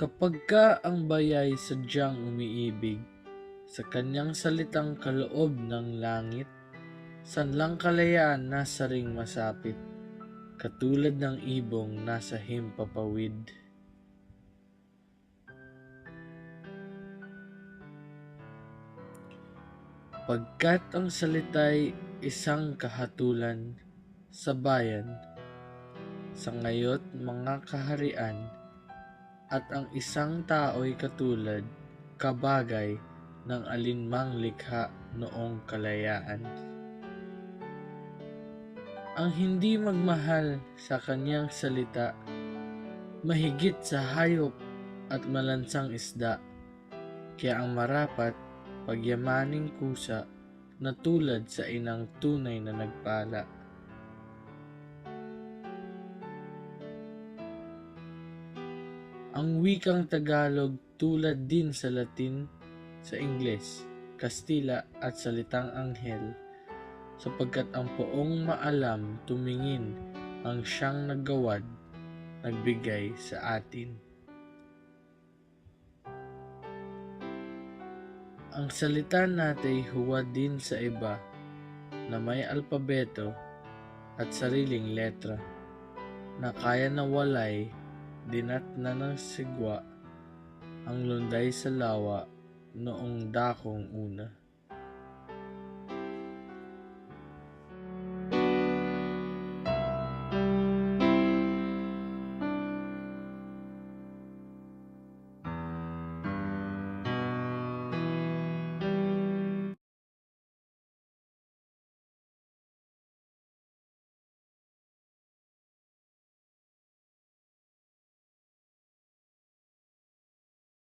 Kapag ka ang bayay sadyang umiibig sa kanyang salitang kaloob ng langit, sanlang kalayaan nasa ring masapit, katulad ng ibong nasa himpapawid. Pagkat ang salita'y isang kahatulan sa bayan, sa ngayot mga kaharian, at ang isang tao'y katulad, kabagay ng alinmang likha noong kalayaan. Ang hindi magmahal sa kanyang salita, mahigit sa hayop at malansang isda, kaya ang marapat pagyamaning kusa na tulad sa inang tunay na nagpala. Ang wikang Tagalog tulad din sa Latin, sa Ingles, Kastila at salitang Anghel, sapagkat ang poong maalam tumingin ang siyang naggawad, nagbigay sa atin. Ang salita natin huwad din sa iba na may alpabeto at sariling letra na kaya na walay dinat na ng sigwa ang lunday sa lawa noong dakong una.